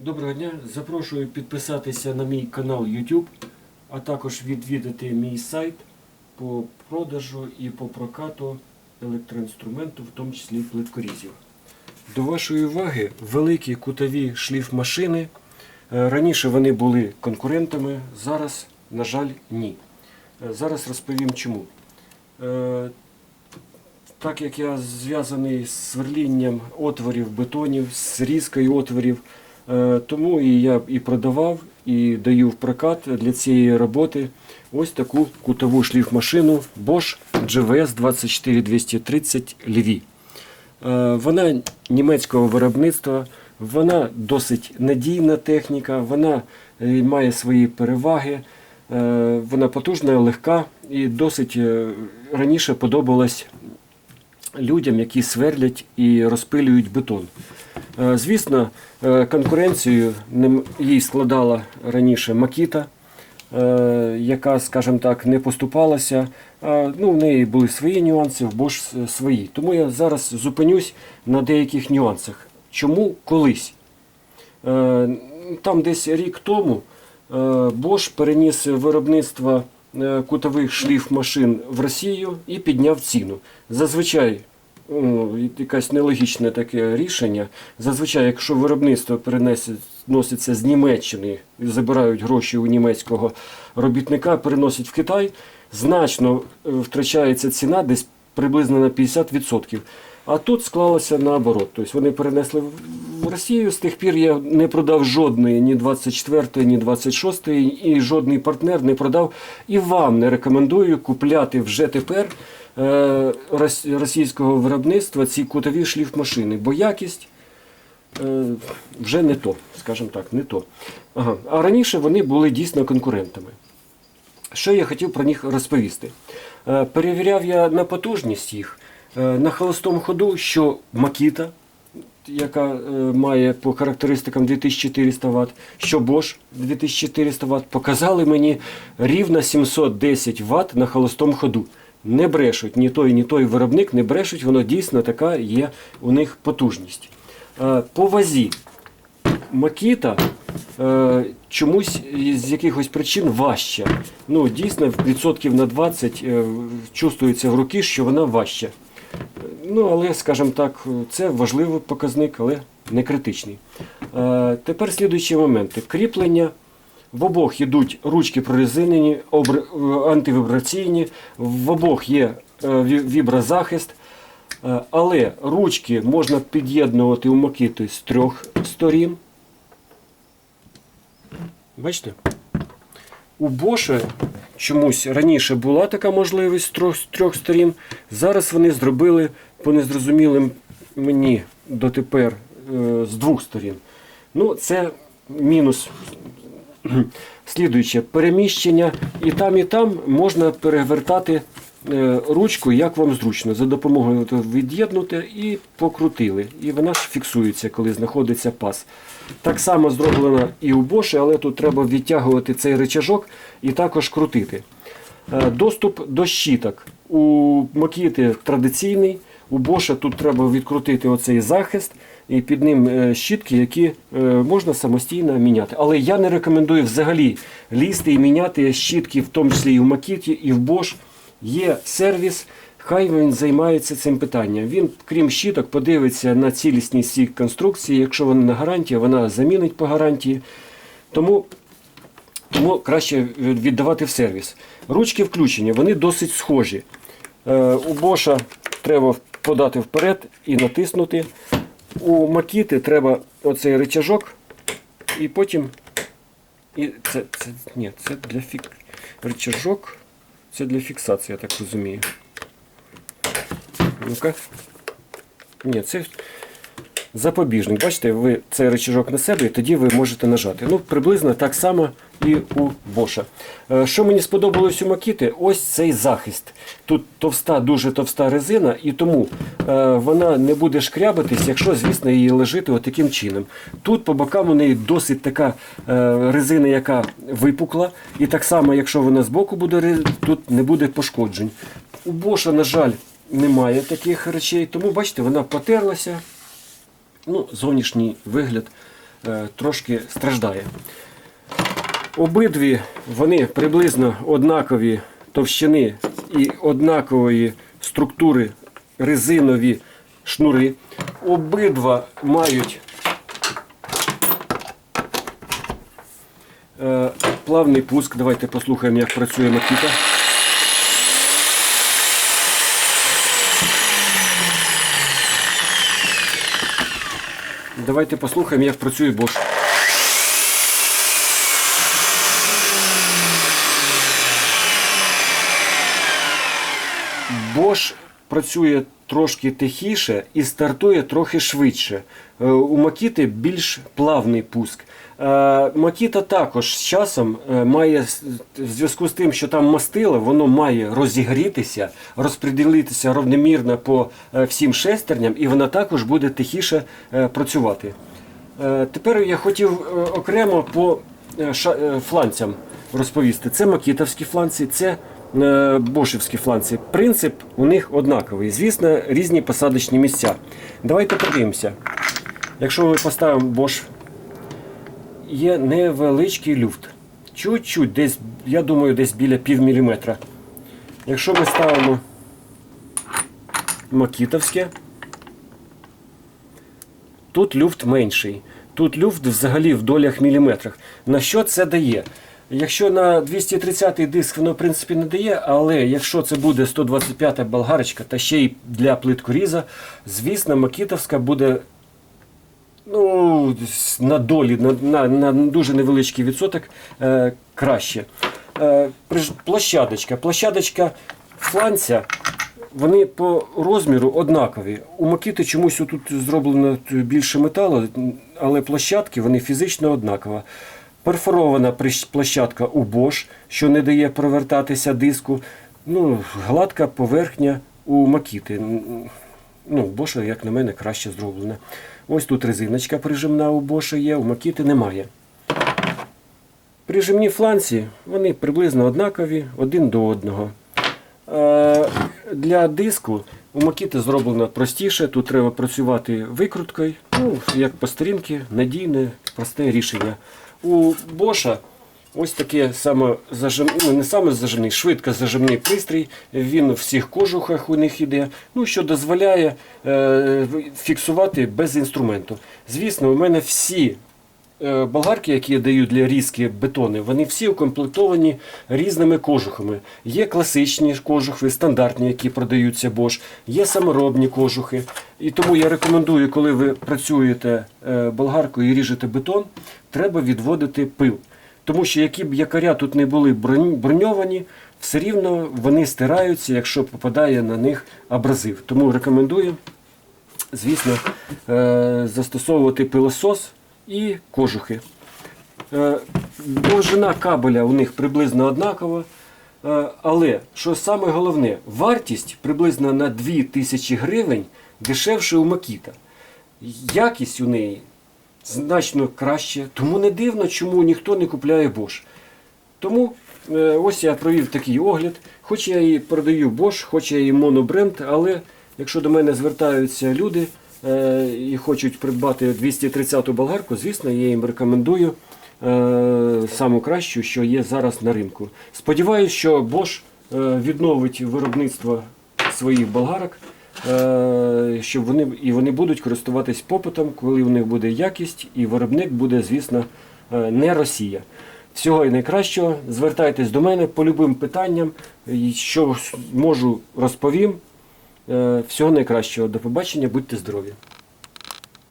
Доброго дня. Запрошую підписатися на мій канал YouTube, а також відвідати мій сайт по продажу і по прокату електроінструменту, в тому числі плиткорізів. До вашої уваги великі кутові шліфмашини. Е, Раніше вони були конкурентами, зараз, на жаль, ні. Е, Зараз розповім чому. Е, так як я зв'язаний з сверлінням отворів, бетонів, з різкою отворів, тому і я і продавав, і даю в прокат для цієї роботи ось таку кутову шліфмашину Bosch GVS 24230 Levy. Е, Вона німецького виробництва, вона досить надійна техніка, вона е, має свої переваги, е, вона потужна, легка і досить е, раніше подобалась людям, які сверлять і розпилюють бетон. Е, Звісно, е, конкуренцію їй складала раніше Макіта, е, яка, скажімо так, не поступалася. Ну, в неї були свої нюанси, в Bosch свої. Тому я зараз зупинюсь на деяких нюансах. Чому колись? Там десь рік тому Bosch переніс виробництво кутових шліфмашин в Росію і підняв ціну. Зазвичай якесь нелогічне таке рішення. Зазвичай, якщо виробництво переноситься з Німеччини і забирають гроші у німецького робітника, переносять в Китай, значно е, втрачається ціна десь приблизно на 50%. А тут склалося наоборот. Тобто вони перенесли в Росію. З тих пір я не продав жодної, ні 24, ні 26, і жодний партнер не продав. І вам не рекомендую купляти вже тепер російського виробництва ці кутові шліфмашини, бо якість е, вже не то, скажімо так, не то. Ага. А раніше вони були дійсно конкурентами. Що я хотів про них розповісти? Е, Перевіряв я на потужність їх е, на холостому ходу, що Макіта, яка е, має по характеристикам 2400 Вт, що Bosch 2400 Вт, показали мені рівно 710 Вт на холостому ходу. Не брешуть ні той, ні той виробник, не брешуть, воно дійсно така є у них потужність. Е, По вазі Макіта е, чомусь з якихось причин важча. Ну, дійсно, відсотків на 20 е, чувствується в руки, що вона важча. Ну, але, скажімо так, це важливий показник, але не критичний. Тепер слідуючі моменти. Кріплення. В обох йдуть ручки прорезинені, е, антивібраційні, в обох є е, віброзахист. Е, Але ручки можна під'єднувати у макіти з трьох сторін. Бачите? У Боша чомусь раніше була така можливість з трьох, з трьох сторін. Зараз вони зробили по незрозумілим мені дотепер з двох сторін. Ну, це мінус. Слідуюче, переміщення і там, і там можна перевертати е, ручку, як вам зручно. За допомогою від'єднути і покрутили. І вона ж фіксується, коли знаходиться пас. Так само зроблено і у Bosch, але тут треба відтягувати цей рычажок і також крутити. Е, Доступ до щіток. У Макіти традиційний, у Боша тут треба відкрутити оцей захист і під ним е, щітки, які е, можна самостійно міняти. Але я не рекомендую взагалі лізти і міняти щітки, в тому числі і в Макіті, і в Bosch. Є сервіс, хай він займається цим питанням. Він, крім щіток, подивиться на цілісність цієї конструкції. Якщо вона на гарантії, вона замінить по гарантії. Тому тому краще віддавати в сервіс. Ручки включені, вони досить схожі. Е, у Боша треба подати вперед і натиснути. У Макіти треба оцей рычажок і потім. І це, це, ні, це для фік... Ричажок... Це для фіксації, я так розумію. Ну-ка. Ні, це запобіжник. Бачите, ви цей рычажок на себе і тоді ви можете нажати. Ну, приблизно так само і у Боша. Е, Що мені сподобалось у Макіти, ось цей захист. Тут товста, дуже товста резина, і тому е, вона не буде шкрябатись, якщо, звісно, її лежити отаким чином. Тут по бокам у неї досить така е, резина, яка випукла, і так само, якщо вона збоку буде, тут не буде пошкоджень. У Боша, на жаль, немає таких речей, тому бачите, вона потерлася. Ну, зовнішній вигляд е, трошки страждає. Обидві вони приблизно однакові товщини і однакової структури резинові шнури. Обидва мають е, плавний пуск. Давайте послухаємо, як працює Макіта. Давайте послухаємо, як працює Bosch. Bosch працює трошки тихіше і стартує трохи швидше. Е, У Макіти більш плавний пуск. Е, Макіта також з часом е, має, в зв'язку з тим, що там мастило, воно має розігрітися, розподілитися равномірно по е, всім шестерням, і вона також буде тихіше працювати. Тепер я хотів окремо по фланцям розповісти. Це макітовські фланці, це бошівські фланці. Принцип у них однаковий. Звісно, різні посадочні місця. Давайте подивимося. Якщо ми поставимо бош, є невеличкий люфт. Чуть-чуть, десь, я думаю, десь біля пів міліметра. Якщо ми ставимо макітовське, Тут люфт менший. Тут люфт взагалі в долях міліметрах. На що це дає? Якщо на 230-й диск воно в принципі не дає, але якщо це буде 125-та болгарочка та ще й для плиткоріза, звісно, Макітовська буде ну, на долі, на, на, на дуже невеличкий відсоток е, краще. Е, площадочка. Площадочка фланця, вони по розміру однакові. У Макіти чомусь тут зроблено більше металу, але площадки вони фізично однакові. Перфорована площадка у Bosch, що не дає провертатися диску. Ну, гладка поверхня у Макіти. Ну, у Боша, як на мене, краще зроблена. Ось тут резиночка прижимна у Боша є, у Макіти немає. Прижимні фланці, вони приблизно однакові один до одного. Е, Для диску у Макіти зроблено простіше. Тут треба працювати викруткою. Ну, як по сторінці, надійне, просте рішення. У Боша ось таке саме ну, не саме зажимний, швидко зажимний пристрій. Він в всіх кожухах у них іде, ну, що дозволяє е, фіксувати без інструменту. Звісно, у мене всі Е, Болгарки, які я даю для різки бетони, вони всі укомплектовані різними кожухами. Є класичні кожухи, стандартні, які продаються Bosch, є саморобні кожухи. І тому я рекомендую, коли ви працюєте е, болгаркою і ріжете бетон, треба відводити пил. Тому що які б якоря тут не були броньовані, все рівно вони стираються, якщо попадає на них абразив. Тому рекомендую звісно, е, застосовувати пилосос і кожухи. Е, Довжина кабеля у них приблизно однакова. Е, Але що саме головне, вартість приблизно на 2000 гривень дешевше у Макіта. Якість у неї значно краще, тому не дивно, чому ніхто не купляє Bosch. Тому е, ось я провів такий огляд. Хоч я і продаю Bosch, хоч я і монобренд, але якщо до мене звертаються люди е, і хочуть придбати 230-ту болгарку, звісно, я їм рекомендую е, саму кращу, що є зараз на ринку. Сподіваюсь, що Bosch відновить виробництво своїх болгарок, щоб вони, і вони будуть користуватись попитом, коли у них буде якість, і виробник буде, звісно, е, не Росія. Всього і найкращого. Звертайтесь до мене по любим питанням. Що можу, розповім. Е, Всього найкращого. До побачення, будьте здорові.